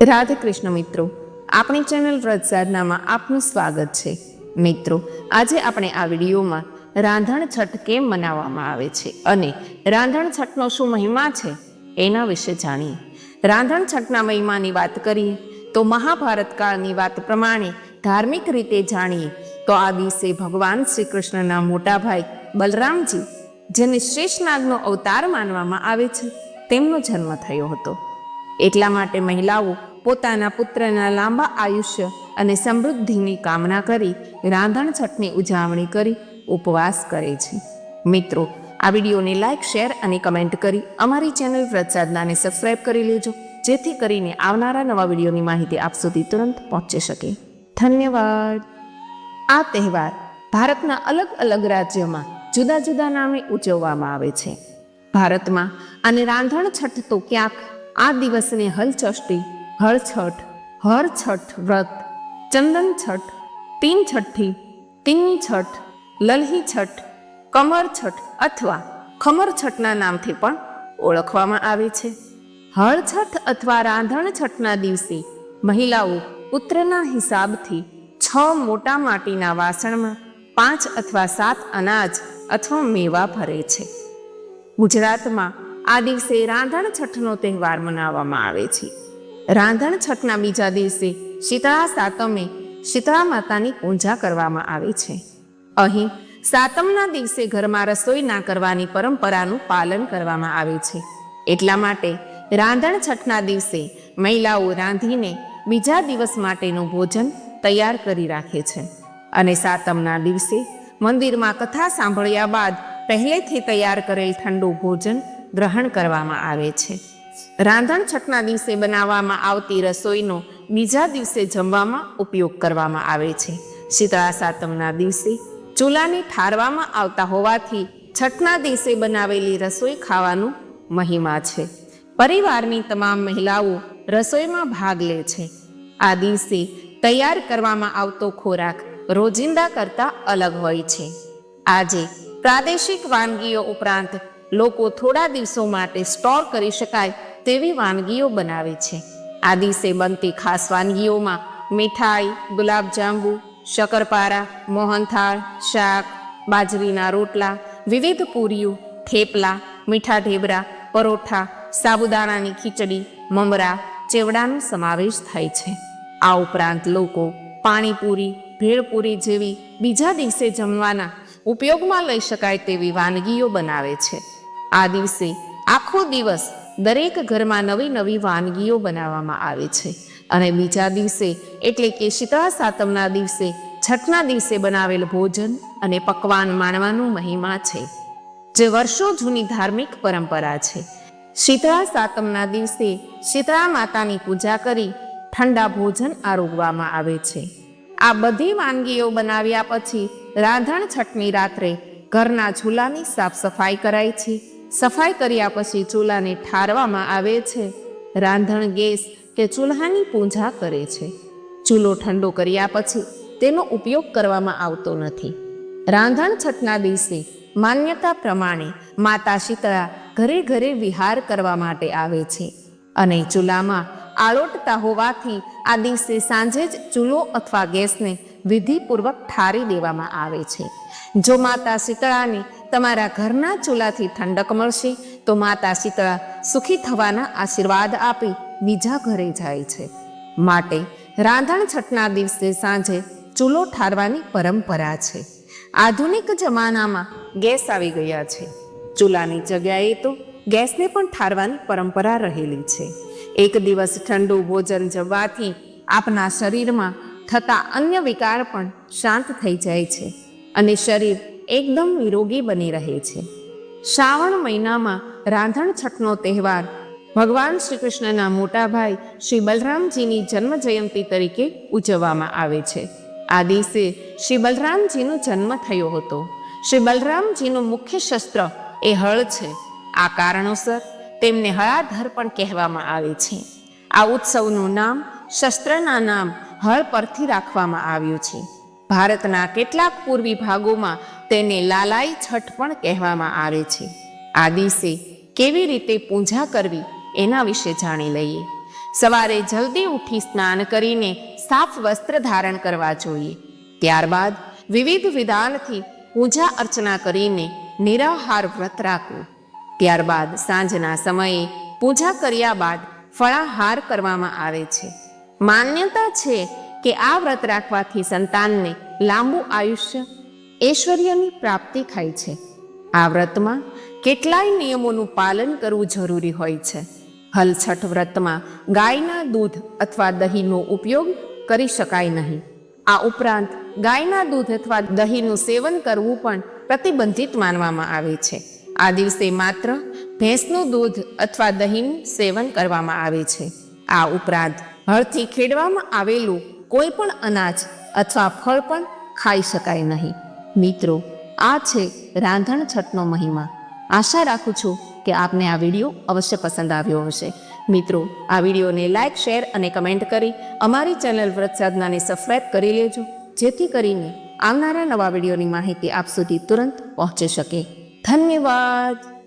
રાધે કૃષ્ણ મિત્રો, આપણી ચેનલ વ્રત આપનું સ્વાગત છે. મિત્રો, આજે આપણે આ વિડીયોમાં રાંધણ છઠ કેમ મનાવવામાં આવે છે અને રાંધણ છઠનો શું મહિમા છે એના વિશે જાણીએ. રાંધણ છઠના મહિમાની વાત કરીએ તો મહાભારત કાળની વાત પ્રમાણે ધાર્મિક રીતે જાણીએ તો આ દિવસે ભગવાન શ્રી કૃષ્ણના મોટા ભાઈ બલરામજી, જેને શેષનાગનો અવતાર માનવામાં આવે છે, તેમનો જન્મ થયો હતો. એટલા માટે મહિલાઓ પોતાના પુત્રના લાંબા આયુષ્ય અને સમૃદ્ધિની કામના કરી રાંધણ છઠની ઉજવણી કરી ઉપવાસ કરે છે. મિત્રો, આ વિડીયોને લાઇક શેર અને કમેન્ટ કરી અમારી ચેનલ વ્રત સાધનાને સબસ્ક્રાઇબ કરી લેજો, જેથી કરીને આવનારા નવા વિડીયોની માહિતી આપ સુધી તુરંત પહોંચી શકે. ધન્યવાદ. આ તહેવાર ભારતના અલગ અલગ રાજ્યોમાં જુદા જુદા નામે ઉજવવામાં આવે છે. ભારતમાં અને રાંધણ છઠ તો ક્યાંક આ દિવસને હલચષ્ટી હળછઠ હર છઠ વ્રત, ચંદન છઠ, તીન છઠ્ઠી, તીની છઠ, લલહી છઠ, કમર છઠ અથવા ખમર છઠના નામથી પણ ઓળખવામાં આવે છે. હળ છઠ અથવા રાંધણ છઠના દિવસે મહિલાઓ પુત્રના હિસાબથી છ મોટા માટીના વાસણમાં પાંચ અથવા સાત અનાજ અથવા મેવા ભરે છે. ગુજરાતમાં આ દિવસે રાંધણ છઠનો તહેવાર મનાવવામાં આવે છે. રાંધણ છઠના બીજા દિવસે શીતળા સાતમે શીતળા માતાની પૂજા કરવામાં આવે છે. અહીં સાતમના દિવસે ઘરમાં રસોઈ ના કરવાની પરંપરાનું પાલન કરવામાં આવે છે. એટલા માટે રાંધણ છઠના દિવસે મહિલાઓ રાંધીને બીજા દિવસ માટેનું ભોજન તૈયાર કરી રાખે છે. અને સાતમના દિવસે મંદિરમાં કથા સાંભળ્યા બાદ પહેલેથી તૈયાર કરેલ ઠંડુ ભોજન ગ્રહણ કરવામાં આવે છે. રાંધણ છઠના દિવસે બનાવવામાં આવતી રસોઈનો બીજા દિવસે જમવામાં ઉપયોગ કરવામાં આવે છે. શીતળા સાતમના દિવસે ચૂલાને ઠારવામાં આવતા હોવાથી છઠના દિવસે બનાવેલી રસોઈ ખાવાનું મહિમા છે. પરિવારની તમામ મહિલાઓ રસોઈમાં ભાગ લે છે. આ દિવસે તૈયાર કરવામાં આવતો ખોરાક રોજિંદા કરતાં અલગ હોય છે. આજે પ્રાદેશિક વાનગીઓ ઉપરાંત લોકો થોડા દિવસો માટે સ્ટોર કરી શકાય તેવી વાનગીઓ બનાવે છે. આ દિવસે બનતી ખાસ વાનગીઓમાં મીઠાઈ, ગુલાબજાંબુ, શક્કરપારા, મોહનથાળ, શાક, બાજરીના રોટલા, વિવિધ પૂરીઓ, થેપલા, મીઠા ઢેબરા, પરોઠા, સાબુદાણાની ખીચડી, મમરા, ચેવડાનો સમાવેશ થાય છે. આ ઉપરાંત લોકો પાણીપુરી, ભેળપુરી જેવી બીજા દિવસે જમવાના ઉપયોગમાં લઈ શકાય તેવી વાનગીઓ બનાવે છે. આ દિવસે આખો દિવસ દરેક ઘરમાં નવી નવી વાનગીઓ બનાવવામાં આવે છે. અને બીજા દિવસે એટલે કે શીતળા સાતમના દિવસે છઠના દિવસે બનાવેલ ભોજન અને પકવાન માણવાનું મહિમા છે. જે વર્ષો જૂની ધાર્મિક પરંપરા છે. શીતળા સાતમના દિવસે શીતળા માતાની પૂજા કરી ઠંડા ભોજન આરોગવામાં આવે છે. આ બધી વાનગીઓ બનાવ્યા પછી રાંધણ છઠની રાત્રે ઘરના ઝૂલાની સાફ સફાઈ કરાય છે. સફાઈ કર્યા પછી ચૂલાને ઠારવામાં આવે છે. રાંધણ ગેસ કે ચૂલ્હાની પૂજા કરે છે. ચૂલો ઠંડો કર્યા પછી તેનો ઉપયોગ કરવામાં આવતો નથી. રાંધણ છઠના દિવસે માન્યતા પ્રમાણે માતા શીતળા ઘરે ઘરે વિહાર કરવા માટે આવે છે અને ચૂલામાં આળોટતા હોવાથી આ દિવસે સાંજે જ ચૂલો અથવા ગેસને વિધિપૂર્વક ઠારી દેવામાં આવે છે. જો માતા શીતળાને તમારા ઘરના ચૂલાથી ઠંડક મળશે, તો માતા શીતળા સુખી થવાના આશીર્વાદ આપી બીજા ઘરે જાય છે. માટે રાંધણ છઠના દિવસે સાંજે ચૂલો ઠારવાની પરંપરા છે. આધુનિક જમાનામાં ગેસ આવી ગયા છે. ચૂલાની જગ્યાએ તો ગેસને પણ ઠારવાની પરંપરા રહેલી છે. એક દિવસ ઠંડુ ભોજન જવાથી આપના શરીરમાં થતા અન્ય વિકાર પણ શાંત થઈ જાય છે. અને શરીર એકદમ નિરોગી બની રહે છે. શ્રાવણ મહિનામાં રાંધણ છઠનો તહેવાર ભગવાન શ્રી કૃષ્ણના મોટા ભાઈ શ્રી બલરામજીની જન્મ જયંતિ તરીકે ઉજવવામાં આવે છે. આ દિવસે શ્રી બલરામજીનો જન્મ થયો હતો. શ્રી બલરામજીનું મુખ્ય શસ્ત્ર એ હળ છે. આ કારણોસર તેમને હળાધર પણ કહેવામાં આવે છે. આ ઉત્સવનું નામ શસ્ત્રના નામ હળ પરથી રાખવામાં આવ્યું છે. ભારતના કેટલાક પૂર્વી ભાગોમાં તેને લાલાઈ છઠ પણ કહેવામાં આવે છે. આ દિવસે કેવી રીતે પૂજા કરવી એના વિશે જાણી લઈએ. સવારે જલ્દી ઉઠી સ્નાન કરીને સાફ વસ્ત્ર ધારણ કરવા જોઈએ. ત્યારબાદ વિવિધ વિધાનથી પૂજા અર્ચના કરીને નિરાહાર વ્રત રાખવું. ત્યારબાદ સાંજના સમયે પૂજા કર્યા બાદ ફળાહાર કરવામાં આવે છે. માન્યતા છે કે આ વ્રત રાખવાથી સંતાનને લાંબુ આયુષ્ય ઐશ્વર્યની પ્રાપ્તિ થાય છે. આ વ્રતમાં કેટલાય નિયમોનું પાલન કરવું જરૂરી હોય છે. હલછઠ વ્રતમાં ગાયના દૂધ અથવા દહીંનો ઉપયોગ કરી શકાય નહીં. આ ઉપરાંત ગાયના દૂધ અથવા દહીંનું સેવન કરવું પણ પ્રતિબંધિત માનવામાં આવે છે. આ દિવસે માત્ર ભેંસનું દૂધ અથવા દહીંનું સેવન કરવામાં આવે છે. આ ઉપરાંત હળથી ખેડવામાં આવેલું કોઈ પણ અનાજ અથવા ફળ પણ ખાઈ શકાય નહીં. મિત્રો, આ છે રાંધણ છઠનો મહિમા. આશા રાખું છું કે આપને આ વીડિયો અવશ્ય પસંદ આવ્યો હશે. મિત્રો, આ વિડીયોને લાઇક શેર અને કમેન્ટ કરી અમારી ચેનલ વ્રત સાધનાને સબસ્ક્રાઈબ કરી લેજો, જેથી કરીને આવનારા નવા વિડીયોની માહિતી આપ સુધી તુરંત પહોંચી શકે. ધન્યવાદ!